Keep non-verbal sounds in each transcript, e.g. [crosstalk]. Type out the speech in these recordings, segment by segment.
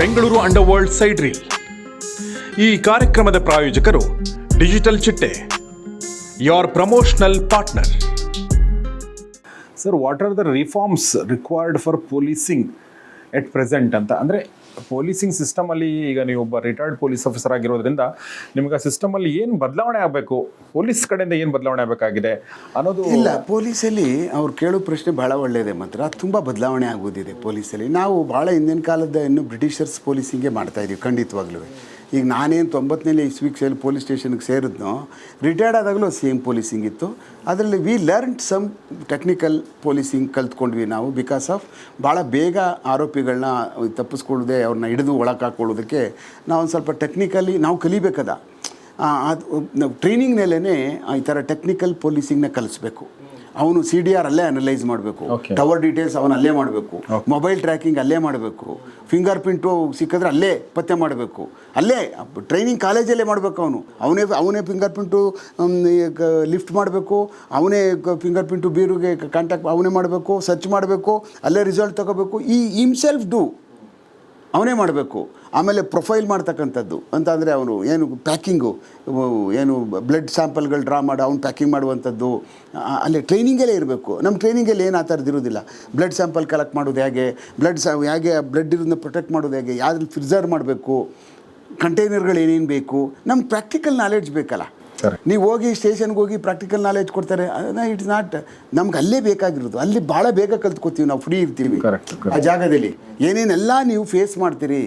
Bengaluru under world side reel. ಈ ಕಾರ್ಯಕ್ರಮದ ಪ್ರಾಯೋಜಕರು digital Chitte your promotional partner sir what are the reforms required for policing at present ಅಂತ? ಅಂದರೆ policing ಸಿಸ್ಟಮಲ್ಲಿ ಈಗ ನೀವು ಒಬ್ಬ ರಿಟೈರ್ಡ್ ಪೊಲೀಸ್ ಆಫೀಸರ್ ಆಗಿರೋದ್ರಿಂದ ನಿಮ್ಗೆ ಆ ಸಿಸ್ಟಮಲ್ಲಿ ಏನು ಬದಲಾವಣೆ ಆಗಬೇಕು? ಪೊಲೀಸ್ ಕಡೆಯಿಂದ ಏನು ಬದಲಾವಣೆ ಆಗಬೇಕಾಗಿದೆ ಅನ್ನೋದು ಇಲ್ಲ, ಪೊಲೀಸಲ್ಲಿ ಅವ್ರು ಕೇಳೋ ಪ್ರಶ್ನೆ ಭಾಳ ಒಳ್ಳೆಯದೇ ಮಾತ್ರ. ತುಂಬ ಬದಲಾವಣೆ ಆಗೋದಿದೆ ಪೊಲೀಸಲ್ಲಿ. ನಾವು ಭಾಳ ಹಿಂದಿನ ಕಾಲದ ಇನ್ನು ಬ್ರಿಟಿಷರ್ಸ್ ಪೊಲೀಸಿಂಗೇ ಮಾಡ್ತಾ ಇದೀವಿ ಖಂಡಿತವಾಗ್ಲೂ ಈಗ ನಾನೇನು ತೊಂಬತ್ತನೇಲಿ ಇಸ್ವಿಕ್ ಸೇಲ್ ಪೊಲೀಸ್ ಸ್ಟೇಷನ್ಗೆ ಸೇರಿದ್ನೋ ರಿಟೈರ್ಡ್ ಆದಾಗಲೂ ಸೇಮ್ ಪೊಲೀಸಿಂಗ್ ಇತ್ತು. ಅದರಲ್ಲಿ we learn some technical policing ಕಲ್ತ್ಕೊಂಡ್ವಿ ನಾವು ಬಿಕಾಸ್ ಆಫ್ ಭಾಳ ಬೇಗ ಆರೋಪಿಗಳನ್ನ ತಪ್ಪಿಸ್ಕೊಳ್ಳದೆ ಅವ್ರನ್ನ ಹಿಡಿದು ಒಳಗೆ ಹಾಕ್ಕೊಳ್ಳೋದಕ್ಕೆ ನಾವು ಒಂದು ಸ್ವಲ್ಪ ಟೆಕ್ನಿಕಲಿ ನಾವು ಕಲಿಬೇಕದ. ಅದು ಟ್ರೈನಿಂಗ್ನಲ್ಲೇ ಈ ಥರ ಟೆಕ್ನಿಕಲ್ ಪೊಲೀಸಿಂಗ್ನ ಕಲಿಸ್ಬೇಕು. ಅವನು ಸಿ ಡಿ ಆರ್ ಅಲ್ಲೇ ಅನಲೈಸ್ ಮಾಡಬೇಕು. ಟವರ್ ಡೀಟೇಲ್ಸ್ ಅವನು ಅಲ್ಲೇ ಮಾಡಬೇಕು. ಮೊಬೈಲ್ ಟ್ರ್ಯಾಕಿಂಗ್ ಅಲ್ಲೇ ಮಾಡಬೇಕು. ಫಿಂಗರ್ ಪ್ರಿಂಟು ಸಿಕ್ಕಿದ್ರೆ ಅಲ್ಲೇ ಪತ್ತೆ ಮಾಡಬೇಕು. ಅಲ್ಲೇ ಟ್ರೈನಿಂಗ್ ಕಾಲೇಜಲ್ಲೇ ಮಾಡಬೇಕು ಅವನು. ಅವನೇ ಅವನೇ ಫಿಂಗರ್ ಪ್ರಿಂಟು ಲಿಫ್ಟ್ ಮಾಡಬೇಕು. ಅವನೇ ಫಿಂಗರ್ ಪ್ರಿಂಟು ಬೀರುಗೆ ಕಾಂಟ್ಯಾಕ್ಟ್ ಅವನೇ ಮಾಡಬೇಕು ಸರ್ಚ್ ಮಾಡಬೇಕು ಅಲ್ಲೇ ರಿಸಲ್ಟ್ ತಗೋಬೇಕು. ಈ ಇಮ್ಸೆಲ್ಫ್ ಡೂ ಅವನೇ ಮಾಡಬೇಕು. ಆಮೇಲೆ ಪ್ರೊಫೈಲ್ ಮಾಡ್ತಕ್ಕಂಥದ್ದು. ಅಂತ ಅಂದರೆ ಅವನು ಏನು ಪ್ಯಾಕಿಂಗು ಏನು ಬ್ಲಡ್ ಸ್ಯಾಂಪಲ್ಗಳು ಡ್ರಾ ಮಾಡಿ ಅವ್ನು ಪ್ಯಾಕಿಂಗ್ ಮಾಡುವಂಥದ್ದು. ಅಲ್ಲಿ ಟ್ರೈನಿಂಗಲ್ಲೇ ಇರಬೇಕು. ನಮ್ಮ ಟ್ರೈನಿಂಗಲ್ಲಿ ಏನು ಆ ಥರದ್ದು ಇರೋದಿಲ್ಲ. ಬ್ಲಡ್ ಸ್ಯಾಂಪಲ್ ಕಲೆಕ್ಟ್ ಮಾಡೋದು ಹೇಗೆ ಬ್ಲಡ್ ಸ್ಯಾ ಹೇಗೆ ಬ್ಲಡ್ ಇರೋದನ್ನ ಪ್ರೊಟೆಕ್ಟ್ ಮಾಡೋದು ಹೇಗೆ ಯಾವ್ದ್ರಲ್ಲಿ ಪ್ರಿಸರ್ವ್ ಮಾಡಬೇಕು ಕಂಟೈನರ್ಗಳು ಏನೇನು ಬೇಕು ನಮ್ಮ ಪ್ರಾಕ್ಟಿಕಲ್ ನಾಲೆಡ್ಜ್ ಬೇಕಲ್ಲ. ನೀವು ಹೋಗಿ ಸ್ಟೇಷನ್ಗೆ ಹೋಗಿ ಪ್ರಾಕ್ಟಿಕಲ್ ನಾಲೆಜ್ ಕೊಡ್ತಾರೆ. ಇಟ್ಸ್ ನಾಟ್ ನಮ್ಗೆ ಅಲ್ಲೇ ಬೇಕಾಗಿರೋದು. ಅಲ್ಲಿ ಭಾಳ ಬೇಗ ಕಲ್ತ್ಕೋತೀವಿ ನಾವು ಫ್ರೀ ಇರ್ತೀವಿ. ಆ ಜಾಗದಲ್ಲಿ. ಏನೇನೆಲ್ಲ ನೀವು ಫೇಸ್ ಮಾಡ್ತೀರಿ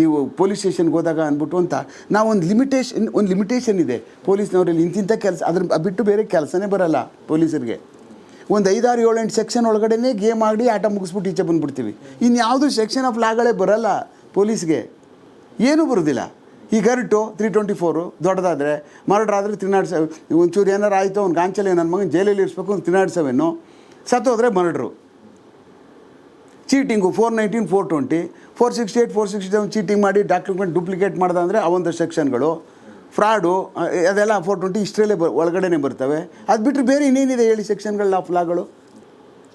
ನೀವು ಪೊಲೀಸ್ ಸ್ಟೇಷನ್ಗೆ ಹೋದಾಗ ಅಂದ್ಬಿಟ್ಟು ಅಂತ, ನಾವು ಒಂದು ಲಿಮಿಟೇಷನ್ ಒಂದು ಲಿಮಿಟೇಷನ್ ಇದೆ. ಪೊಲೀಸ್ನವರಲ್ಲಿ ಇಂತಿಂಥ ಕೆಲಸ, ಅದ್ರ ಬಿಟ್ಟು ಬೇರೆ ಕೆಲಸನೇ ಬರಲ್ಲ ಪೊಲೀಸರಿಗೆ. ಒಂದು ಐದಾರು ಏಳು ಎಂಟು ಸೆಕ್ಷನ್ ಒಳಗಡೆನೇ ಗೇಮ್ ಆಡಿ ಆಟ ಮುಗಿಸ್ಬಿಟ್ಟು ಈಚೆ ಬಂದ್ಬಿಡ್ತೀವಿ. ಇನ್ಯಾವುದು ಸೆಕ್ಷನ್ ಆಫ್ ಲಾಗಳೇ ಬರಲ್ಲ ಪೊಲೀಸ್ಗೆ. ಏನೂ ಬರೋದಿಲ್ಲ. ಈ ಗರ್ಟು ತ್ರೀ ಟ್ವೆಂಟಿ ಫೋರು ದೊಡ್ಡದಾದರೆ ಮರ್ಡರ್ ಆದರೆ ತ್ರೀ ಒಂಚೂರು ಏನಾರು ಆಯಿತು ಅವ್ನು ಗಾಂಚಲೇ ನನ್ನ ಮಗನ ಜೈಲಲ್ಲಿ ಇರಿಸ್ಬೇಕು ಒಂದು three not seven, ಸತ್ತೋದ್ರೆ murder. Cheating four nineteen four twenty four sixty eight four sixty seven cheating ಮಾಡಿ ಡಾಕ್ಯುಮೆಂಟ್ ಡೂಪ್ಲಿಕೇಟ್ ಮಾಡ್ದೆ ಅಂದರೆ ಅವಂದು ಸೆಕ್ಷನ್ಗಳು ಫ್ರಾಡು ಅದೆಲ್ಲ ಫೋರ್ ಟ್ವೆಂಟಿ ಇಷ್ಟರಲ್ಲೇ ಬ, ಒಳಗಡೆನೇ ಬರ್ತವೆ. ಅದು ಬಿಟ್ಟರೆ ಬೇರೆ ಇನ್ನೇನಿದೆ ಹೇಳಿ ಸೆಕ್ಷನ್ಗಳು ಆ ಲಾಗಳು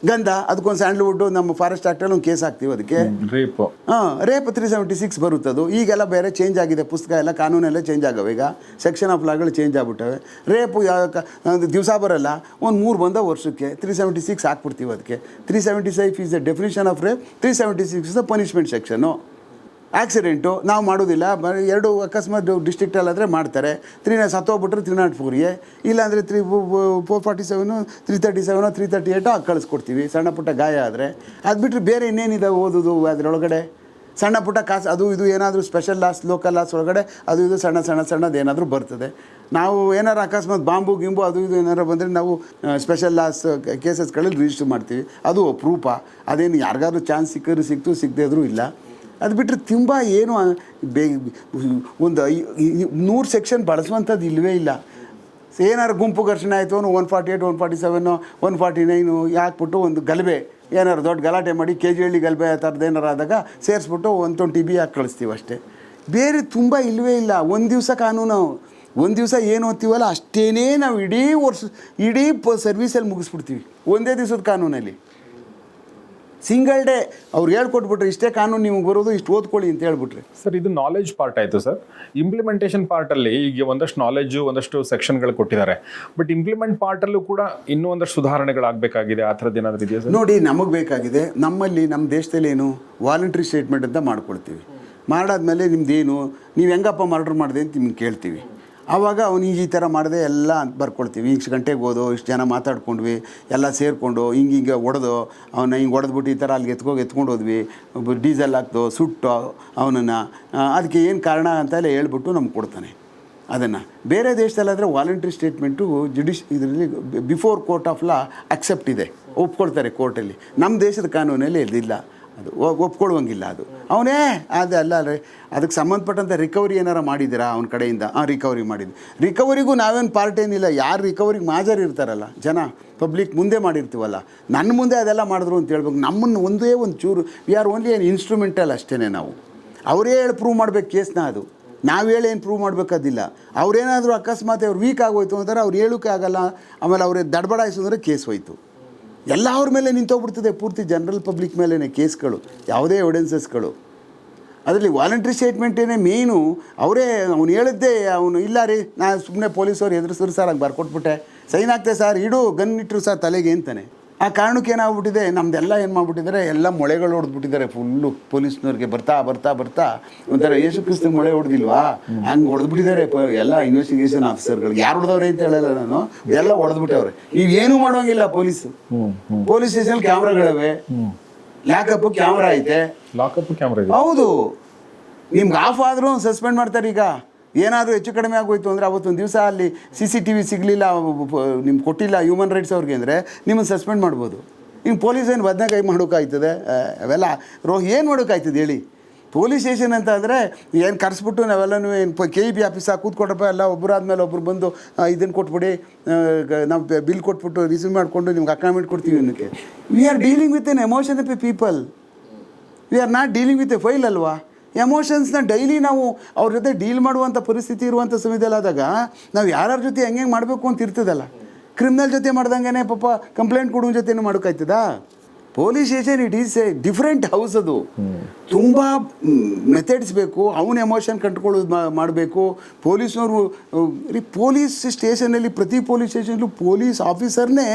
ಗಂಧ ಅದಕ್ಕೊಂದು ಸ್ಯಾಂಡಲ್ವುಡ್ ನಮ್ಮ ಫಾರೆಸ್ಟ್ ಆ್ಯಕ್ಟಲ್ಲಿ ಒಂದು ಕೇಸ್ ಹಾಕ್ತೀವಿ ಅದಕ್ಕೆ. ರೇಪ್. ಹಾಂ ರೇಪ್ ತ್ರೀ ಸೆವೆಂಟಿ ಸಿಕ್ಸ್ ಬರುತ್ತದು ಈಗೆಲ್ಲ ಬೇರೆ ಚೇಂಜ್ ಆಗಿದೆ ಪುಸ್ತಕ ಎಲ್ಲ ಕಾನೂನೆಲ್ಲ ಚೇಂಜ್ ಆಗವೆ. ಈಗ ಸೆಕ್ಷನ್ ಆಫ್ ಲಾಗಳು ಚೇಂಜ್ ಆಗ್ಬಿಟ್ಟವೆ. ರೇಪು ಯಾವ ದಿವಸ ಬರಲ್ಲ ಒಂದು ಮೂರು ಬಂದ ವರ್ಷಕ್ಕೆ ತ್ರೀ ಸೆವೆಂಟಿ ಸಿಕ್ಸ್ ಹಾಕ್ಬಿಡ್ತೀವಿ ಅದಕ್ಕೆ. Three seventy five is the definition of rape three seventy six is the punishment section accident ನಾವು ಮಾಡೋದಿಲ್ಲ. ಎರಡು ಅಕಸ್ಮಾತ್ ಡಿಸ್ಟ್ರಿಕ್ಟಲ್ಲಾದರೆ ಮಾಡ್ತಾರೆ. ತ್ರೀ ಸತ್ತೋಗ್ಬಿಟ್ರೆ ತ್ರೀ ನಾಟ್ ಫೋರ್ಗೆ ಇಲ್ಲಾಂದರೆ three four forty seven, three thirty seven, three thirty eight ಹಾಕಿ ಕಳಿಸ್ಕೊಡ್ತೀವಿ. ಸಣ್ಣ ಪುಟ್ಟ ಗಾಯ ಆದರೆ. ಅದು ಬಿಟ್ಟರೆ ಬೇರೆ ಇನ್ನೇನಿದೆ ಓದೋದು ಅದರೊಳಗಡೆ? ಸಣ್ಣ ಪುಟ್ಟ ಕಾಸು, ಅದು ಇದು ಏನಾದರೂ ಸ್ಪೆಷಲ್ ಲಾಸ್ ಲೋಕಲ್ ಲಾಸ್ ಒಳಗಡೆ ಅದು ಇದು ಸಣ್ಣ ಸಣ್ಣ, ಸಣ್ಣದು ಏನಾದರೂ ಬರ್ತದೆ. ನಾವು ಏನಾರು ಅಕಸ್ಮಾತ್ ಬಾಂಬು, ಗಿಂಬು ಅದು ಇದು ಏನಾರು ಬಂದರೆ ನಾವು ಸ್ಪೆಷಲ್ ಲಾಸ್ ಕೇಸಸ್ಗಳಲ್ಲಿ ರಿಜಿಸ್ಟರ್ ಮಾಡ್ತೀವಿ. ಅದು ಅಪ್ರೂಪ ಅದೇನು ಯಾರಿಗಾದ್ರೂ ಚಾನ್ಸ್ ಸಿಕ್ಕಿದ್ರು ಸಿಕ್ತು ಸಿಗದೇ ಇದ್ರೂ ಇಲ್ಲ. ಅದು ಬಿಟ್ಟರೆ ತುಂಬ ಏನು ಬೇ, ಒಂದು ನೂರು ಸೆಕ್ಷನ್ ಬಳಸುವಂಥದ್ದು ಇಲ್ಲವೇ ಇಲ್ಲ. ಏನಾರು ಗುಂಪು ಘರ್ಷಣೆ ಆಯಿತು ಅವನು one forty eight one forty seven one forty nine ಹಾಕ್ಬಿಟ್ಟು ಒಂದು ಗಲಭೆ ಏನಾರು ದೊಡ್ಡ ಗಲಾಟೆ ಮಾಡಿ ಕೆ ಜಿ ಹಳ್ಳಿ ಗಲಭೆ ಆ ಥರದ್ದು ಏನಾರು ಆದಾಗ ಸೇರಿಸ್ಬಿಟ್ಟು ಒಂದು ಟ್ವೆಂಟಿ ಬಿ ಹಾಕಿ ಕಳಿಸ್ತೀವಿ ಅಷ್ಟೇ. ಬೇರೆ ತುಂಬ ಇಲ್ಲವೇ ಇಲ್ಲ. ಒಂದು ದಿವಸ ಕಾನೂನು, ಒಂದು ದಿವಸ ಏನು ಓದ್ತೀವಲ್ಲ ಅಷ್ಟೇನೇ ನಾವು ಇಡೀ ವರ್ಷ, ಇಡೀ ಪ ಸರ್ವೀಸಲ್ಲಿ ಮುಗಿಸ್ಬಿಡ್ತೀವಿ. ಒಂದೇ ದಿವಸದ ಕಾನೂನಲ್ಲಿ. ಸಿಂಗಲ್ ಡೇ ಅವ್ರು ಹೇಳ್ಕೊಟ್ಬಿಟ್ರೆ ಇಷ್ಟೇ ಕಾನೂನು ನಿಮಗೆ ಬರೋದು ಇಷ್ಟು ಓದ್ಕೊಳ್ಳಿ ಅಂತ ಹೇಳ್ಬಿಟ್ರಿ. ಸರ್ ಇದು ನಾಲೆಜ್ ಪಾರ್ಟ್ ಆಯಿತು ಸರ್. ಇಂಪ್ಲಿಮೆಂಟೇಷನ್ ಪಾರ್ಟಲ್ಲಿ ಈಗ ಒಂದಷ್ಟು ನಾಲೆಜು ಒಂದಷ್ಟು ಸೆಕ್ಷನ್ಗಳು ಕೊಟ್ಟಿದ್ದಾರೆ. ಬಟ್ ಇಂಪ್ಲಿಮೆಂಟ್ ಪಾರ್ಟಲ್ಲೂ ಕೂಡ ಇನ್ನೂ ಒಂದಷ್ಟು ಸುಧಾರಣೆಗಳಾಗಬೇಕಾಗಿದೆ. ಆ ಥರದ್ದು ಏನಾದರೂ ಇದೆಯಾ ಸರ್? ನೋಡಿ ನಮಗೆ ಬೇಕಾಗಿದೆ. ನಮ್ಮಲ್ಲಿ ನಮ್ಮ ದೇಶದಲ್ಲಿ ಏನು? ವಾಲಂಟ್ರಿ ಸ್ಟೇಟ್ಮೆಂಟ್ ಅಂತ ಮಾಡ್ಕೊಳ್ತೀವಿ. ಮಾಡಾದ್ಮೇಲೆ ನಿಮ್ದೇನು? ನೀವು ಹೆಂಗಪ್ಪ ಮರ್ಡರ್ ಮಾಡಿದೆ ಅಂತ ನಿಮ್ಗೆ ಕೇಳ್ತೀವಿ. ಆವಾಗ ಅವನು ಈ ಥರ ಮಾಡಿದೆ ಎಲ್ಲ ಅಂತ ಬರ್ಕೊಳ್ತೀವಿ. ಇಷ್ಟು ಗಂಟೆಗೆ ಹೋದೋ ಇಷ್ಟು ಜನ ಮಾತಾಡ್ಕೊಂಡ್ವಿ, ಎಲ್ಲ ಸೇರಿಕೊಂಡು ಹಿಂಗೆ ಹಿಂಗೆ ಹೊಡೆದು ಅವನ್ನ ಹಿಂಗೆ ಹೊಡೆದ್ಬಿಟ್ಟು ಈ ಥರ ಅಲ್ಲಿ ಎತ್ಕೋಗಿ ಎತ್ಕೊಂಡು ಹೋದ್ವಿ. ಡೀಸೆಲ್ ಹಾಕ್ದು, ಸುಟ್ಟು ಅವನನ್ನು. ಅದಕ್ಕೆ ಏನು ಕಾರಣ ಅಂತ ಎಲ್ಲ ಹೇಳ್ಬಿಟ್ಟು ನಮ್ಗೆ ಕೊಡ್ತಾನೆ. ಅದನ್ನು. ಬೇರೆ ದೇಶದಲ್ಲಾದರೆ ವಾಲಂಟ್ರಿ ಸ್ಟೇಟ್ಮೆಂಟು ಜುಡಿಷ್ ಇದರಲ್ಲಿ before court of law accept ಇದೆ. ಒಪ್ಕೊಳ್ತಾರೆ ಕೋರ್ಟಲ್ಲಿ. ನಮ್ಮ ದೇಶದ ಕಾನೂನಲ್ಲಿ ಇದಿಲ್ಲ ಅದು ಒಪ್ಕೊಳ್ಳುವಂಗಿಲ್ಲ ಅದು. ಅವನೇ, ಅದು ಅಲ್ಲ ಅಲ್ಲ ಅದಕ್ಕೆ ಸಂಬಂಧಪಟ್ಟಂಥ ರಿಕವರಿ ಏನಾರ ಮಾಡಿದ್ದೀರಾ ಅವನ ಕಡೆಯಿಂದ? ಹಾಂ ರಿಕವರಿ ಮಾಡಿದ್ದು. ರಿಕವರಿಗೂ ನಾವೇನು ಪಾರ್ಟ್ ಏನಿಲ್ಲ. ಯಾರು ರಿಕವರಿಗೆ ಮಾಜರ್ ಇರ್ತಾರಲ್ಲ ಜನ ಪಬ್ಲಿಕ್ ಮುಂದೆ ಮಾಡಿರ್ತೀವಲ್ಲ. ನನ್ನ ಮುಂದೆ ಅದೆಲ್ಲ ಮಾಡಿದ್ರು ಅಂತ ಹೇಳ್ಬೇಕು. ನಮ್ಮನ್ನು ಒಂದೇ ಒಂದು ಚೂರು ವಿ ಆರ್ ಓನ್ಲಿ ಏನು ಇನ್ಸ್ಟ್ರೂಮೆಂಟಲ್ ಅಷ್ಟೇ ನಾವು. ಅವರೇ ಹೇಳಿ ಪ್ರೂವ್ ಮಾಡ್ಬೇಕು ಕೇಸ್ನ ಅದು. ನಾವು ಹೇಳಿ ಏನು ಪ್ರೂವ್ ಮಾಡಬೇಕಾದಿಲ್ಲ ಅವ್ರೇನಾದರೂ ಅಕಸ್ಮಾತ್ ಅವ್ರು ವೀಕ್ ಆಗೋಯ್ತು ಅಂತಾರೆ ಅವ್ರು ಹೇಳೋಕೆ ಆಗಲ್ಲ. ಆಮೇಲೆ ಅವ್ರಿಗೆ ದಡ್ಬಡಾಯಿಸು ಅಂದರೆ ಕೇಸ್ ಹೋಯ್ತು. ಎಲ್ಲ ಅವ್ರ ಮೇಲೆ ನಿಂತೋಗ್ಬಿಡ್ತದೆ ಪೂರ್ತಿ ಜನರಲ್ ಪಬ್ಲಿಕ್ ಮೇಲೇ ಕೇಸ್ಗಳು, ಯಾವುದೇ ಎವಿಡೆನ್ಸಸ್ಗಳು ಅದರಲ್ಲಿ ವಾಲಂಟ್ರಿ ಸ್ಟೇಟ್ಮೆಂಟೇನೆ ಮೇನು ಅವರೇ, ಅವ್ನು ಹೇಳಿದ್ದೆ, ಅವನು ಇಲ್ಲ ರೀ ನಾನು ಸುಮ್ಮನೆ ಪೊಲೀಸವ್ರು ಎದುರಿಸಿದ್ರು ಸರ್, ಹಂಗೆ ಬರ್ಕೊಟ್ಬಿಟ್ಟೆ. ಸೈನ್ ಆಗ್ತದೆ ಸರ್, ಇಡು, ಗನ್ ಇಟ್ಟರು ಸರ್ ತಲೆಗೆ ಅಂತಾನೆ. ಆ ಕಾರಣಕ್ಕೆ ಏನಾಗ್ಬಿಟ್ಟಿದೆ? ನಮ್ದೆಲ್ಲ ಏನು ಮಾಡ್ಬಿಟ್ಟಿದ್ದಾರೆ? ಎಲ್ಲ ಮೊಳೆಗಳು ಹೊಡೆದ್ಬಿಟ್ಟಿದ್ದಾರೆ ಫುಲ್ಲು ಪೊಲೀಸ್ನವ್ರಿಗೆ ಬರ್ತಾ ಬರ್ತಾ ಬರ್ತಾ. ಒಂಥರ ಯೇಸು ಕ್ರಿಸ್ತ ಮೊಳೆ ಹೊಡೆದಿಲ್ವಾ? ಹಂಗೆ ಹೊಡೆದ್ಬಿಟ್ಟಿದ್ದಾರೆ ಎಲ್ಲ ಇನ್ವೆಸ್ಟಿಗೇಷನ್ ಆಫೀಸರ್ಗಳಿಗೆ ಯಾರು ಹೊಡೆದವ್ರೆ ಅಂತ ಹೇಳಲ್ಲ ನಾನು. ಎಲ್ಲ ಹೊಡೆದ್ಬಿಟ್ಟವ್ರೆ. ನೀವೇನು ಮಾಡೋಂಗಿಲ್ಲ ಪೊಲೀಸ್. ಪೊಲೀಸ್ ಸ್ಟೇಷನ್ ಕ್ಯಾಮ್ರಾಗಳಿವೆ. ಲ್ಯಾಕಪ್ ಕ್ಯಾಮ್ರಾ ಐತೆ. ಲಾಕಪ್ ಕ್ಯಾಮ್ರಾ ಹೌದು. ನಿಮ್ಗೆ ಆಫ್ ಆದರೂ ಸಸ್ಪೆಂಡ್ ಮಾಡ್ತಾರೆ ಈಗ. ಏನಾದರೂ ಹೆಚ್ಚು ಕಡಿಮೆ ಆಗೋಯ್ತು ಅಂದರೆ ಅವತ್ತೊಂದು ದಿವಸ ಅಲ್ಲಿ ಸಿ ಸಿ ಟಿ ವಿ ಸಿಗಲಿಲ್ಲ ನಿಮ್ಗೆ ಕೊಟ್ಟಿಲ್ಲ ಹ್ಯೂಮನ್ ರೈಟ್ಸ್ ಅವ್ರಿಗೆ ಅಂದರೆ ನಿಮ್ಮನ್ನು ಸಸ್ಪೆಂಡ್ ಮಾಡ್ಬೋದು. ಹಿಂಗೆ ಪೊಲೀಸ್ ಏನು ಬದನೆಕಾಯಿ ಮಾಡೋಕ್ಕಾಯ್ತದೆ ಅವೆಲ್ಲ ರೋ ಏನು ಮಾಡೋಕ್ಕಾಯ್ತದೆ ಹೇಳಿ? ಪೊಲೀಸ್ ಸ್ಟೇಷನ್ ಅಂತ ಅಂದರೆ ಏನು ಕರೆಸ್ಬಿಟ್ಟು ನಾವೆಲ್ಲನೂ ಏನು ಕೆ ಇ ಬಿ ಆಫೀಸಾಗ ಕೂತ್ಕೊಟ್ರಪ್ಪ ಎಲ್ಲ ಒಬ್ಬರಾದ್ಮೇಲೆ ಒಬ್ಬರು ಬಂದು ಇದನ್ನು ಕೊಟ್ಬಿಡಿ ನಾವು ಬಿಲ್ ಕೊಟ್ಬಿಟ್ಟು ರಿಸೀವ್ ಮಾಡಿಕೊಂಡು ನಿಮ್ಗೆ ಅಕಾಮೆಂಟ್ ಕೊಡ್ತೀವಿ ಅನ್ನೋಕ್ಕೆ. We are dealing with an emotion a people we are not dealing with a file ಅಲ್ವಾ? ಎಮೋಷನ್ಸ್ನ ಡೈಲಿ ನಾವು ಅವ್ರ ಜೊತೆ ಡೀಲ್ ಮಾಡುವಂಥ ಪರಿಸ್ಥಿತಿ ಇರುವಂಥ ಸಮಯದಲ್ಲಿ ಆದಾಗ ನಾವು ಯಾರ್ಯಾರ ಜೊತೆ ಹೆಂಗೆ ಮಾಡಬೇಕು ಅಂತ ಇರ್ತದಲ್ಲ. ಕ್ರಿಮಿನಲ್ ಜೊತೆ ಮಾಡ್ದಂಗೆ ಪಾಪ ಕಂಪ್ಲೇಂಟ್ ಕೊಡೋ ಜೊತೆನೂ ಮಾಡೋಕ್ಕಾಯ್ತದಾ police station it is a different house ಅದು. ತುಂಬ ಮೆಥಡ್ಸ್ ಬೇಕು, ಅವನ ಎಮೋಷನ್ ಕಂಟ್ಕೊಳ್ಳೋದು ಮಾಡಬೇಕು. ಪೊಲೀಸ್ನವರು ಪೊಲೀಸ್ ಸ್ಟೇಷನಲ್ಲಿ ಪ್ರತಿ ಪೊಲೀಸ್ ಸ್ಟೇಷನ್ಲು ಪೊಲೀಸ್ ಆಫೀಸರ್ನೇ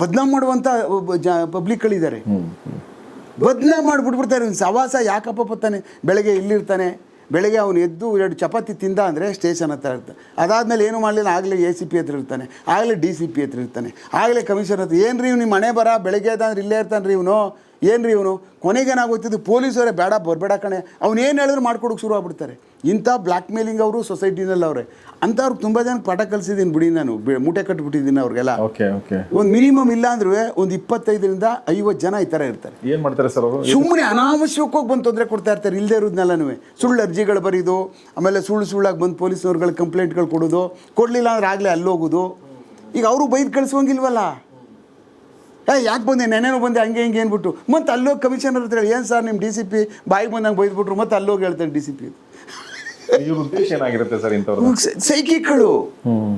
ಬದನಾಮ್ ಮಾಡುವಂಥ ಜ ಪಬ್ಲಿಕ್ಗಳಿದ್ದಾರೆ ಬದಲ ಮಾಡಿಬಿಟ್ಬಿಡ್ತಾರೆ ಇವ್ನು ಸವಾಸ ಯಾಕಪ್ಪ ಬರ್ತಾನೆ? ಬೆಳಗ್ಗೆ ಇಲ್ಲಿರ್ತಾನೆ. ಬೆಳಗ್ಗೆ ಅವನು ಎದ್ದು ಎರಡು ಚಪಾತಿ ತಿಂದ ಅಂದರೆ ಸ್ಟೇಷನ್ ಹತ್ರ ಇರ್ತಾನೆ ಅದಾದಮೇಲೆ ಏನು ಮಾಡಲಿಲ್ಲ? ಆಗಲೇ ಎ ಸಿ ಪಿ ಹತ್ರ ಇರ್ತಾನೆ. ಆಗಲೇ ಡಿ ಸಿ ಪಿ ಹತ್ರ ಇರ್ತಾನೆ. ಆಗಲೇ ಕಮಿಷನರ್ ಹತ್ರ. ಏನು ರೀ ನಿಮ್ಮ ಮನೆ ಬರ? ಬೆಳಗ್ಗೆ ಎದ್ದಂದ್ರೆ ಇಲ್ಲೇ ಇರ್ತಾನೆ ರೀ ಇವನು? ಏನು ರೀ ಇವನು ಕೊನೆಗೇನಾಗೋಯ್ತಿದ್ದು ಪೊಲೀಸರೇ ಬೇಡ ಬರಬೇಡ ಕಣೆ. ಅವ್ನು ಏನು ಹೇಳಿದ್ರು ಮಾಡ್ಕೊಡೋಕೆ ಶುರು ಆಗ್ಬಿಡ್ತಾರೆ. ಇಂಥ ಬ್ಲ್ಯಾಕ್ ಮೇಲಿಂಗ್ ಅವರು ಸೊಸೈಟಿನಲ್ಲಿ ಅವರೇ. ಅಂಥವ್ರು ತುಂಬ ಜನ ಪಾಠ ಕಲಿಸಿದ್ದೀನಿ ಬಿಡಿ ನಾನು. ಮೂಟೆ ಕಟ್ಬಿಟ್ಟಿದ್ದೀನಿ ಅವ್ರಿಗೆಲ್ಲ. Okay okay. ಒಂದು ಮಿನಿಮಮ್ ಇಲ್ಲ ಅಂದ್ರೂ ಒಂದು ಇಪ್ಪತ್ತೈದರಿಂದ ಐವತ್ತು ಜನ ಈ ಥರ ಇರ್ತಾರೆ. ಏನು ಮಾಡ್ತಾರೆ ಸರ್ ಅವರು? ಸುಮ್ಮನೆ ಅನಾವಶ್ಯಕವಾಗಿ ಬಂದು ತೊಂದರೆ ಕೊಡ್ತಾ ಇರ್ತಾರೆ. ಇಲ್ಲದೆ ಇರೋದ್ನೆಲ್ಲನೂ. ಸುಳ್ಳು ಅರ್ಜಿಗಳು ಬರೀದು ಆಮೇಲೆ ಸುಳ್ಳು ಸುಳ್ಳಾಗಿ ಬಂದು ಪೊಲೀಸ್ನವ್ರುಗಳು ಕಂಪ್ಲೇಂಟ್ಗಳು ಕೊಡೋದು. ಕೊಡಲಿಲ್ಲ ಅಂದ್ರೆ ಆಗಲೇ ಅಲ್ಲೋಗೋದು. ಈಗ ಅವರು ಬೈದು ಕಳಿಸೋಂಗಿಲ್ವಲ್ಲ? ಏ ಯಾಕೆ ಬಂದೆ? ನೆನೇನೋ ಬಂದೆ ಹಂಗೆ ಹಿಂಗೆ ಏನ್ಬಿಟ್ಟು ಮತ್ತೆ ಅಲ್ಲೋಗಿ ಕಮಿಷನರ್ ಹತ್ರ ಏನು ಸರ್ ನಿಮ್ಮ ಡಿ ಸಿ ಪಿ ಬಾಯಿಗೆ ಬಂದಂಗೆ ಬೈದ್ಬಿಟ್ರು ಮತ್ತೆ ಅಲ್ಲೋಗಿ ಹೇಳ್ತಾರೆ ಡಿ ಸಿ ಪಿ ಇವ್ರ ಉದ್ದೇಶ ಏನಾಗಿರುತ್ತೆ ಸರ್ ಇಂಥವ್ರು ಸೈಕಿಕ್ಗಳು. ಹ್ಮ್.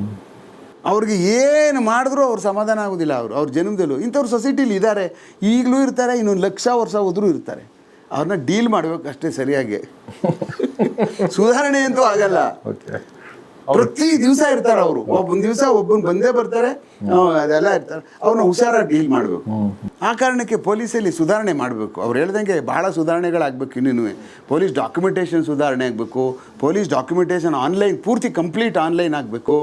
ಅವ್ರಿಗೆ ಏನು ಮಾಡಿದ್ರು ಅವ್ರು ಸಮಾಧಾನ ಆಗೋದಿಲ್ಲ ಅವರು ಅವ್ರ ಜನ್ಮದಲ್ಲೂ. ಇಂಥವ್ರು ಸೊಸೈಟಿಲಿ ಇದ್ದಾರೆ ಈಗಲೂ ಇರ್ತಾರೆ ಇನ್ನೊಂದು ಲಕ್ಷ ವರ್ಷ ಹೋದರೂ ಇರ್ತಾರೆ. ಅವ್ರನ್ನ ಡೀಲ್ ಮಾಡಬೇಕು ಅಷ್ಟೇ ಸರಿಯಾಗಿ. [laughs] ಸುಧಾರಣೆ ಅಂತೂ ಆಗಲ್ಲ. ಓಕೆ ಪ್ರತಿ ದಿವಸ ಇರ್ತಾರೆ ಅವರು. ಒಬ್ಬೊಂದ್ ದಿವಸ ಒಬ್ಬನ್ ಬಂದೇ ಬರ್ತಾರೆ ಅದೆಲ್ಲ ಇರ್ತಾರೆ. ಅವ್ರನ್ನ ಹುಷಾರಾಗಿ ಡೀಲ್ ಮಾಡಬೇಕು. ಆ ಕಾರಣಕ್ಕೆ ಪೊಲೀಸಲ್ಲಿ ಸುಧಾರಣೆ ಮಾಡಬೇಕು. ಅವ್ರು ಹೇಳ್ದಂಗೆ ಬಹಳ ಸುಧಾರಣೆಗಳಾಗಬೇಕು ಇನ್ನೂ ಪೊಲೀಸ್ ಡಾಕ್ಯುಮೆಂಟೇಷನ್ ಸುಧಾರಣೆ ಆಗಬೇಕು. ಪೊಲೀಸ್ ಡಾಕ್ಯುಮೆಂಟೇಷನ್ ಆನ್ಲೈನ್ ಪೂರ್ತಿ ಕಂಪ್ಲೀಟ್ ಆನ್ಲೈನ್ ಆಗಬೇಕು.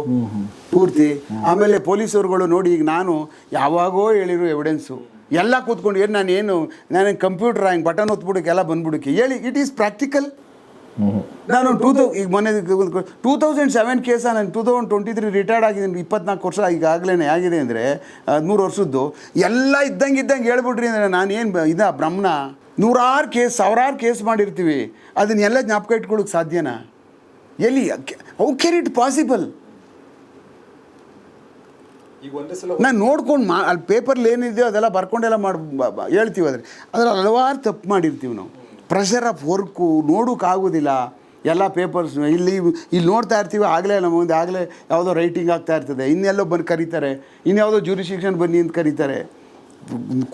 ಪೂರ್ತಿ. ಆಮೇಲೆ ಪೊಲೀಸರುಗಳು ನೋಡಿ ಈಗ ನಾನು ಯಾವಾಗೋ ಹೇಳಿರೋ ಎವಿಡೆನ್ಸು ಎಲ್ಲ ಕೂತ್ಕೊಂಡು ಏನು ನಾನು ಏನು ನಾನು ಕಂಪ್ಯೂಟರ್ ಹಿಂಗೆ ಬಟನ್ ಒತ್ಬಿಡಕ್ಕೆ ಎಲ್ಲ ಬಂದ್ಬಿಡಕ್ಕೆ ಹೇಳಿ ಇಟ್ ಈಸ್ ಪ್ರಾಕ್ಟಿಕಲ್ ನಾನು ಟೂ ತೌ ಈಗ ಮೊನ್ನೆ ಟೂ ತೌಸಂಡ್ ಸೆವೆನ್ ಕೇಸ ನಾನು two thousand twenty three retired ಆಗಿದ್ದೀನಿ ಇಪ್ಪತ್ನಾಲ್ಕು ವರ್ಷ ಈಗಾಗಲೇ ಆಗಿದೆ ಅಂದರೆ ಹದಿಮೂರು ವರ್ಷದ್ದು. ಎಲ್ಲ ಇದ್ದಂಗೆ ಇದ್ದಂಗೆ ಹೇಳ್ಬಿಟ್ರಿ ಅಂದರೆ ನಾನು ಏನು ಇದ ಬ್ರಹ್ಮಣ ನೂರಾರು ಕೇಸ್ ಸಾವಿರಾರು ಕೇಸ್ ಮಾಡಿರ್ತೀವಿ. ಅದನ್ನೆಲ್ಲ ಜ್ಞಾಪಕ ಇಟ್ಕೊಳ್ಳೋಕೆ ಸಾಧ್ಯನಾ? ಎಲ್ಲಿ ಹೌ ಕೆನ್ ಇಟ್ ಪಾಸಿಬಲ್ ನಾನು ನೋಡ್ಕೊಂಡು ಮಾ ಅಲ್ಲಿ ಪೇಪರ್ಲಿ ಏನಿದೆಯೋ ಅದೆಲ್ಲ ಬರ್ಕೊಂಡೆಲ್ಲ ಮಾಡಿ ಹೇಳ್ತೀವಿ ಅದ್ರೆ ಅದ್ರಲ್ಲಿ ಹಲವಾರು ತಪ್ಪು ಮಾಡಿರ್ತೀವಿ ನಾವು. ಪ್ರೆಷರ್ ಆಫ್ ವರ್ಕು ನೋಡೋಕ್ಕಾಗೋದಿಲ್ಲ. ಎಲ್ಲ ಪೇಪರ್ಸ್ ಇಲ್ಲಿ ಇಲ್ಲಿ ನೋಡ್ತಾ ಇರ್ತೀವಿ ಆಗಲೇ ನಮ್ಮ ಮುಂದೆ ಆಗಲೇ ಯಾವುದೋ ರೈಟಿಂಗ್ ಆಗ್ತಾ ಇರ್ತದೆ. ಇನ್ನೆಲ್ಲೋ ಬಂದು ಕರೀತಾರೆ. ಇನ್ಯಾವುದೋ ಜೂರಿಶಿಕ್ಷನ್ ಬನ್ನಿ ಅಂತ ಕರೀತಾರೆ.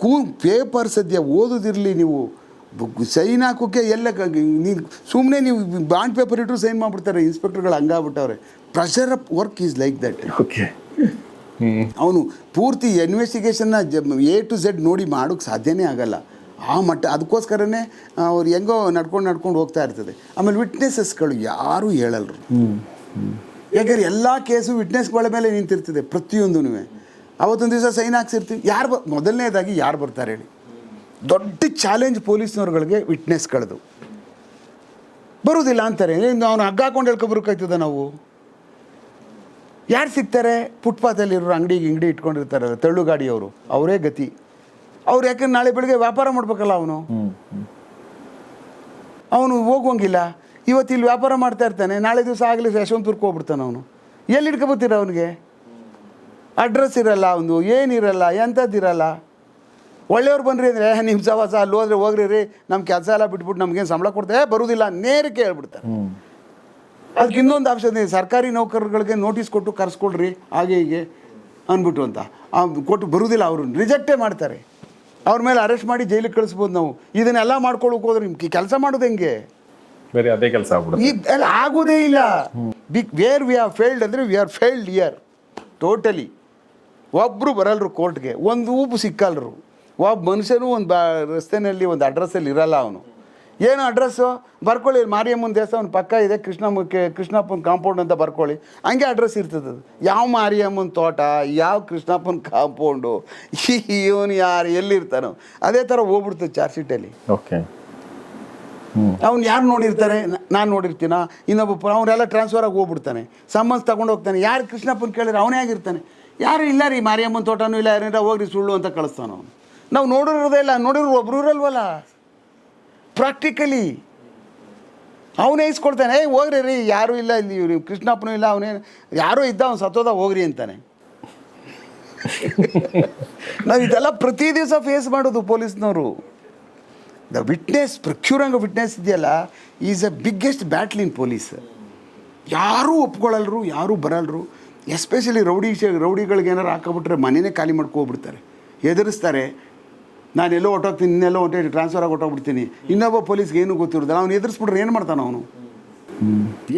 ಕೂ ಪೇಪರ್ ಸದ್ಯ ಓದೋದಿರಲಿ ನೀವು. ಸೈನ್ ಹಾಕೋಕ್ಕೆ ಎಲ್ಲ ನೀವು ಸುಮ್ಮನೆ ನೀವು ಬಾಂಡ್ ಪೇಪರ್ ಇಟ್ಟರು ಸೈನ್ ಮಾಡಿಬಿಡ್ತಾರೆ. ಇನ್ಸ್ಪೆಕ್ಟರ್ಗಳು ಹಂಗಾಗ್ಬಿಟ್ಟವ್ರೆ. Pressure of work is like that okay ಅವನು ಪೂರ್ತಿ ಇನ್ವೆಸ್ಟಿಗೇಷನ್ನ ಎ ಟು ಝೆಡ್ ನೋಡಿ ಮಾಡೋಕ್ಕೆ ಸಾಧ್ಯನೇ ಆಗಲ್ಲ. ಆ ಮಟ್ಟ, ಅದಕ್ಕೋಸ್ಕರನೇ ಅವ್ರು ಹೆಂಗೋ ನಡ್ಕೊಂಡು ನಡ್ಕೊಂಡು ಹೋಗ್ತಾ ಇರ್ತದೆ. ಆಮೇಲೆ ವಿಟ್ನೆಸಸ್ಗಳು ಯಾರೂ ಹೇಳಲ್ರು. ಯಾಕಂದ್ರೆ ಎಲ್ಲ ಕೇಸು ವಿಟ್ನೆಸ್ಗಳ ಮೇಲೆ ನಿಂತಿರ್ತದೆ ಪ್ರತಿಯೊಂದೂ ಅವತ್ತೊಂದು ದಿವಸ ಸೈನ್ ಹಾಕ್ಸಿರ್ತೀವಿ. ಯಾರು ಮೊದಲನೇದಾಗಿ ಯಾರು ಬರ್ತಾರೆ ಹೇಳಿ. ದೊಡ್ಡ ಚಾಲೆಂಜ್ ಪೊಲೀಸ್ನವ್ರುಗಳಿಗೆ ವಿಟ್ನೆಸ್ಗಳದು ಬರುವುದಿಲ್ಲ ಅಂತಾರೆ. ಅವನು ಹಗ್ಗ ಹಾಕೊಂಡು ಹೇಳ್ಕೊಬರ್ಕಾಯ್ತದ ನಾವು? ಯಾರು ಸಿಗ್ತಾರೆ? ಫುಟ್ಪಾತಲ್ಲಿರೋ ಅಂಗಡಿ ಗಿಂಗಡಿ ಇಟ್ಕೊಂಡಿರ್ತಾರಲ್ಲ ತಳ್ಳು ಗಾಡಿಯವರು ಅವರೇ ಗತಿ. ಅವ್ರು ಯಾಕಂದ್ರೆ ನಾಳೆ ಬೆಳಿಗ್ಗೆ ವ್ಯಾಪಾರ ಮಾಡ್ಬೇಕಲ್ಲ ಅವನು. ಅವನು ಹೋಗುವಂಗಿಲ್ಲ. ಇವತ್ತು ಇಲ್ಲಿ ವ್ಯಾಪಾರ ಮಾಡ್ತಾ ಇರ್ತಾನೆ. ನಾಳೆ ದಿವಸ ಆಗಲಿ ಯಶವಂತಪುರಕ್ಕೆ ಹೋಗ್ಬಿಡ್ತಾನೆ ಅವನು. ಎಲ್ಲಿ ಇಟ್ಕೊಬತ್ತೀರ ಅವನಿಗೆ? ಅಡ್ರೆಸ್ ಇರಲ್ಲ ಅವನು ಏನಿರಲ್ಲ ಎಂಥದ್ದಿರಲ್ಲ ಒಳ್ಳೆಯವ್ರು ಬನ್ರಿ ಅಂದರೆ ನಿಮ್ಮ ಸವಾಸ, ಅಲ್ಲಿ ಹೋದ್ರೆ ಹೋಗ್ರಿ ರೀ. ನಮ್ಮ ಕೆಲಸ ಎಲ್ಲ ಬಿಟ್ಬಿಟ್ಟು ನಮ್ಗೇನು ಸಂಬಳ ಕೊಡ್ತಾರೆ? ಬರುವುದಿಲ್ಲ ನೇರಕ್ಕೆ ಹೇಳ್ಬಿಡ್ತಾರೆ. ಅದಕ್ಕೆ ಇನ್ನೊಂದು ಆಪ್ಷನ್ ಸರ್ಕಾರಿ ನೌಕರರುಗಳಿಗೆ ನೋಟಿಸ್ ಕೊಟ್ಟು ಕರೆಸ್ಕೊಳ್ರಿ, ಹಾಗೆ ಹೀಗೆ ಅಂದ್ಬಿಟ್ಟು ಅಂತ. ಕೊಟ್ಟು ಬರುವುದಿಲ್ಲ ಅವರು ರಿಜೆಕ್ಟೇ ಮಾಡ್ತಾರೆ. ಅವ್ರ ಮೇಲೆ ಅರೆಸ್ಟ್ ಮಾಡಿ ಜೈಲಿಗೆ ಕಳಿಸ್ಬೋದು ನಾವು. ಇದನ್ನೆಲ್ಲ ಮಾಡ್ಕೊಳ್ಳೋಕೆ ಹೋದ್ರೆ ನಿಮ್ಗೆ ಕೆಲಸ ಮಾಡೋದು ಹೆಂಗೆ? ಬೇರೆ ಅದೇ ಕೆಲಸ ಆಗ್ಬಿಡುತ್ತೆ. ಈ ಅಲ್ಲ ಆಗೋದೇ ಇಲ್ಲ. B wear we are failed ಅಂದರೆ we are failed year totally ಒಬ್ಬರು ಬರಲ್ರು ಕೋರ್ಟ್ಗೆ ಒಂದು ಊಪು ಸಿಕ್ಕಲ್ರು. ಒಬ್ಬ ಮನುಷ್ಯನೂ ಒಂದು ಬಾ ರಸ್ತೆನಲ್ಲಿ ಒಂದು ಅಡ್ರೆಸ್ಸಲ್ಲಿ ಇರಲ್ಲ ಅವನು. ಏನು ಅಡ್ರೆಸ್ಸು ಬರ್ಕೊಳ್ಳಿ ಮಾರಿಯಮ್ಮನ ದೇವಸ್ಥಾನ ಪಕ್ಕ ಇದೆ ಕೃಷ್ಣ ಕೃಷ್ಣಪ್ಪನ ಕಾಂಪೌಂಡ್ ಅಂತ ಬರ್ಕೊಳ್ಳಿ. ಹಂಗೆ ಅಡ್ರೆಸ್ ಇರ್ತದೆ ಅದು. ಯಾವ ಮಾರಿಯಮ್ಮನ ತೋಟ ಯಾವ ಕೃಷ್ಣಪ್ಪನ ಕಾಂಪೌಂಡು ಇವನು ಯಾರು ಎಲ್ಲಿರ್ತಾನೋ. ಅದೇ ಥರ ಹೋಗ್ಬಿಡ್ತದೆ ಚಾರ್ಜ್ ಶೀಟಲ್ಲಿ ಓಕೆ ಅವ್ನು ಯಾರು ನೋಡಿರ್ತಾರೆ? ನಾನು ನೋಡಿರ್ತೀನ? ಇನ್ನೊಬ್ಬ ಅವರೆಲ್ಲ ಟ್ರಾನ್ಸ್ಫರ್ ಆಗಿ ಹೋಗ್ಬಿಡ್ತಾನೆ. ಸಂಬಂಧ ತಗೊಂಡು ಹೋಗ್ತಾನೆ. ಯಾರು ಕೃಷ್ಣಪ್ಪನ ಕೇಳಿದ್ರೆ ಅವನೇ ಆಗಿರ್ತಾನೆ. ಯಾರು ಇಲ್ಲ ರೀ ಮಾರಿಯಮ್ಮನ ತೋಟನೂ ಇಲ್ಲ ಯಾರಿಂದ ಹೋಗ್ರಿ ಸುಳ್ಳು ಅಂತ ಕಳಿಸ್ತಾನ ಅವನು. ನಾವು ನೋಡಿರೋದೇ ಇಲ್ಲ ನೋಡಿರೋ ಒಬ್ರು ಇರಲ್ವಲ್ಲ. ಪ್ರಾಕ್ಟಿಕಲಿ ಅವನೇ ಇಸ್ಕೊಳ್ತಾನೆ ಏಯ್ ಹೋಗ್ರಿ ರೀ ಯಾರೂ ಇಲ್ಲ ಇಲ್ಲಿ ಇವ್ರು ಕೃಷ್ಣಪ್ಪನೂ ಇಲ್ಲ ಅವನೇ ಯಾರೂ ಇದ್ದ ಅವ್ನು ಸತ್ತೋದ ಹೋಗ್ರಿ ಅಂತಾನೆ. [laughs] ನಾವು ಇದೆಲ್ಲ ಪ್ರತಿ ದಿವಸ ಫೇಸ್ ಮಾಡೋದು ಪೊಲೀಸ್ನವರು. ದ ವಿಟ್ನೆಸ್ ಪ್ರಕ್ಯೂರಂಗ ವಿಟ್ನೆಸ್ ಇದೆಯಲ್ಲ is a biggest battle in police ಯಾರೂ ಒಪ್ಕೊಳ್ಳಲ್ರು ಯಾರೂ ಬರಲ್ರು ಎಸ್ಪೆಷಲಿ ರೌಡಿ ರೌಡಿಗಳಿಗೆ ಏನಾರು ಹಾಕೊಬಿಟ್ರೆ ಮನೆಯೇ ಖಾಲಿ ಮಾಡ್ಕೊಬಿಡ್ತಾರೆ ಎದುರಿಸ್ತಾರೆ ನಾನು ಎಲ್ಲೋ ಹೊಟ್ಟೋಗ್ತೀನಿ ಇನ್ನೆಲ್ಲೋ ಹೊಟ್ಟೆ ಟ್ರಾನ್ಸ್ಫರ್ ಆಗಿ ಹೊಟ್ಟೋಗ್ಬಿಡ್ತೀನಿ ಇನ್ನೊಬ್ಬ ಪೊಲೀಸ್ಗೆ ಏನು ಗೊತ್ತಿರೋದಿಲ್ಲ ಅವ್ನು ಎದುರಿಸ್ಬಿಟ್ರೆ ಏನು ಮಾಡ್ತಾನೆ ಅವನು?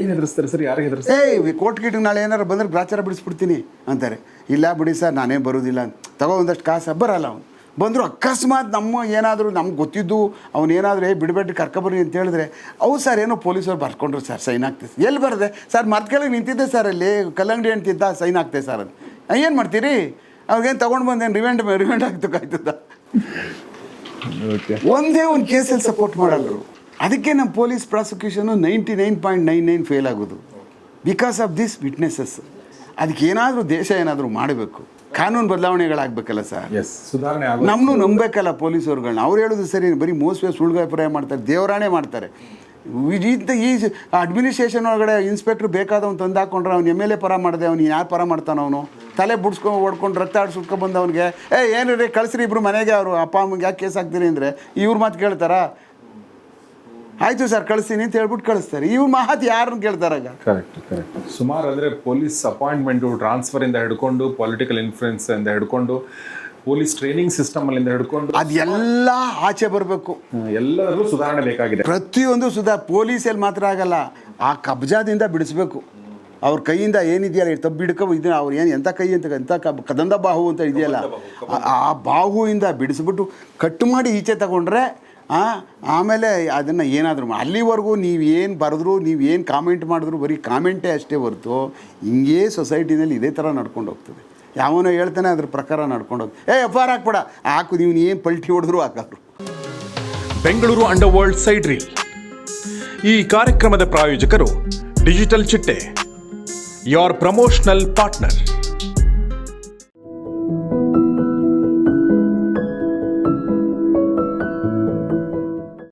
ಏನು ಎದುರಿಸ್ತಾರೆ ಸರ್? ಯಾರಿಗೆ ಎದುರಿಸ್ತಾರೆ? ಏಯ್ ಕೋರ್ಟ್ ಗೀಟಿಗೆ ನಾಳೆ ಏನಾರು ಬಂದ್ರೆ ಗ್ರಾಚಾರ ಬಿಡಿಸ್ಬಿಡ್ತೀನಿ ಅಂತಾರೆ. ಇಲ್ಲ ಬಿಡಿ ಸರ್ ನಾನೇ ಬರೋದಿಲ್ಲ ತಗೋ ಒಂದಷ್ಟು ಕಾಸು ಬರಲ್ಲ ಅವನು. ಬಂದರೂ ಅಕಸ್ಮಾತ್ ನಮ್ಮ ಏನಾದರೂ ನಮ್ಗೆ ಗೊತ್ತಿದ್ದು ಅವ್ನು ಏನಾದರೂ ಏ ಬಿಡಬೇಡ್ರಿ ಕರ್ಕೊಬರ್ರಿ ಅಂತ ಹೇಳಿದ್ರೆ ಅವು ಸರ್ ಏನೋ ಪೊಲೀಸವ್ರು ಬರ್ಕೊಂಡ್ರು ಸರ್ ಸೈನ್ ಆಗ್ತದೆ ಎಲ್ಲಿ ಬರದೆ? ಸರ್ ಮರ್ತ್ ಕೆಳಗೆ ನಿಂತಿದ್ದೆ ಸರ್ ಅಲ್ಲಿ ಕಲ್ಲಂಗಡಿ ಅಂತಿದ್ದ ಸೈನ್ ಆಗ್ತದೆ ಸರ್ ಅದು. ಏನು ಮಾಡ್ತೀರಿ? ಅವ್ರಿಗೇನು ತೊಗೊಂಡು ಬಂದೇನು ರಿವೆಂಡ್ ರಿವೆಂಡ್ ಆಗ್ತಕ್ಕಾಯ್ತದ? ಒಂದೇ ಒಂದು ಕೇಸಲ್ಲಿ ಸಪೋರ್ಟ್ ಮಾಡಲ್ಲರು ಅದಕ್ಕೆ ನಮ್ಮ police prosecution ninety nine point nine nine fail ಆಗೋದು. ಬಿಕಾಸ್ ಆಫ್ ದಿಸ್ ವಿಟ್ನೆಸಸ್ ಅದಕ್ಕೆ ಏನಾದರೂ ದೇಶ ಏನಾದರೂ ಮಾಡಬೇಕು. ಕಾನೂನು ಬದಲಾವಣೆಗಳಾಗಬೇಕಲ್ಲ ಸರ್? ಸುಧಾರಣೆ ನಮ್ಮನ್ನು ನಂಬಬೇಕಲ್ಲ ಪೊಲೀಸವ್ರುಗಳನ್ನ ಅವ್ರು ಹೇಳೋದು ಸರಿ ಬರೀ ಮೋಸವೇ ಸುಳ್ಗಾಭಿಪ್ರಾಯ ಮಾಡ್ತಾರೆ ದೇವರಾಣೆ ಮಾಡ್ತಾರೆ. ಇಂಥ ಈ ಅಡ್ಮಿನಿಸ್ಟ್ರೇಷನ್ ಒಳಗಡೆ ಇನ್ಸ್ಪೆಕ್ಟ್ರ್ ಬೇಕಾದವನು ತಂದು ಹಾಕೊಂಡ್ರೆ ಅವ್ನು ಎಂ ಎಲ್ ಎ ಪರ ಮಾಡಿದೆ ಅವ್ನು ಯಾರು ಪರ ಮಾಡ್ತಾನೆ ಅವನು? ತಲೆ ಬುಡ್ಸ್ಕೊಂಡು ಹೊಡ್ಕೊಂಡು ರಕ್ತ ಆಡಿ ಬಂದ ಬಂದವನಿಗೆ ಏ ಏನು ರೀ ಕಳಿಸ್ರಿ ಇಬ್ಬರು ಮನೆಗೆ ಅವರು ಅಪ್ಪ ಅಮ್ಮಗೆ ಯಾಕೆ ಕೇಸ್ ಹಾಕ್ತೀರಿ ಅಂದರೆ? ಇವ್ರ ಮಾತು ಕೇಳ್ತಾರಾ. ಆಯಿತು ಸರ್ ಕಳಿಸ್ತೀನಿ ಅಂತ ಹೇಳ್ಬಿಟ್ಟು ಕಳಿಸ್ತಾರೆ. ಇವ್ರ ಮಾತು ಯಾರನ್ನ ಕೇಳ್ತಾರಾಗ ಕರೆಕ್ಟ್ ಕರೆಕ್ಟ್ ಸುಮಾರು ಅಂದರೆ ಪೊಲೀಸ್ ಅಪಾಯಿಂಟ್ಮೆಂಟು ಟ್ರಾನ್ಸ್ಫರ್ ಇಂದ ಹಿಡ್ಕೊಂಡು ಪೊಲಿಟಿಕಲ್ ಇನ್ಫ್ಲುಯೆನ್ಸ್ ಇಂದ ಹಿಡ್ಕೊಂಡು ಪೊಲೀಸ್ ಟ್ರೈನಿಂಗ್ ಸಿಸ್ಟಮ್ ಅಲ್ಲಿಂದ ಹಿಡ್ಕೊಂಡು ಅದೆಲ್ಲ ಆಚೆ ಬರಬೇಕು. ಎಲ್ಲರೂ ಸುಧಾರಣೆ ಬೇಕಾಗಿದೆ. ಪ್ರತಿಯೊಂದು ಸುಧಾ ಪೊಲೀಸಲ್ಲಿ ಮಾತ್ರ ಆಗಲ್ಲ ಆ ಕಬ್ಜಾದಿಂದ ಬಿಡಿಸ್ಬೇಕು. ಅವ್ರ ಕೈಯಿಂದ ಏನಿದೆಯಲ್ಲ ತಬ್ಬು ಹಿಡ್ಕೊ ಇದನ್ನ ಅವ್ರು ಏನು ಎಂಥ ಕೈ ಅಂತ ಎಂಥ ಕಬ್ ಕದಂದ ಬಾಹು ಅಂತ ಇದೆಯಲ್ಲ ಆ- ಬಾಹುವಿಂದ ಬಿಡಿಸ್ಬಿಟ್ಟು ಕಟ್ಟು ಮಾಡಿ ಈಚೆ ತಗೊಂಡ್ರೆ ಆಮೇಲೆ ಅದನ್ನು ಏನಾದರೂ ಅಲ್ಲಿವರೆಗೂ ನೀವು ಏನು ಬರೆದ್ರು ನೀವು ಏನು ಕಾಮೆಂಟ್ ಮಾಡಿದ್ರು ಬರೀ ಕಾಮೆಂಟೇ ಅಷ್ಟೇ ಹೊರತು ಹಿಂಗೇ ಸೊಸೈಟಿನಲ್ಲಿ ಇದೇ ಥರ ನಡ್ಕೊಂಡು ಹೋಗ್ತದೆ. ಯಾವನೋ ಹೇಳ್ತಾನೆ, ಅದ್ರ ಪ್ರಕಾರ ನಡ್ಕೊಂಡು ಹೋಗ್ತದೆ ಏ ಎಫ್ ಆರ್ ಹಾಕ್ಬೇಡ. ಹಾಕು ನೀವು ಏನು ಪಲ್ಟಿ ಹೊಡೆದ್ರು ಹಾಕೋರು Bengaluru under world side reel. ಈ ಕಾರ್ಯಕ್ರಮದ ಪ್ರಾಯೋಜಕರು ಡಿಜಿಟಲ್ ಚಿಟ್ಟೆ ಯೋರ್ ಪ್ರಮೋಷನಲ್ ಪಾರ್ಟ್ನರ್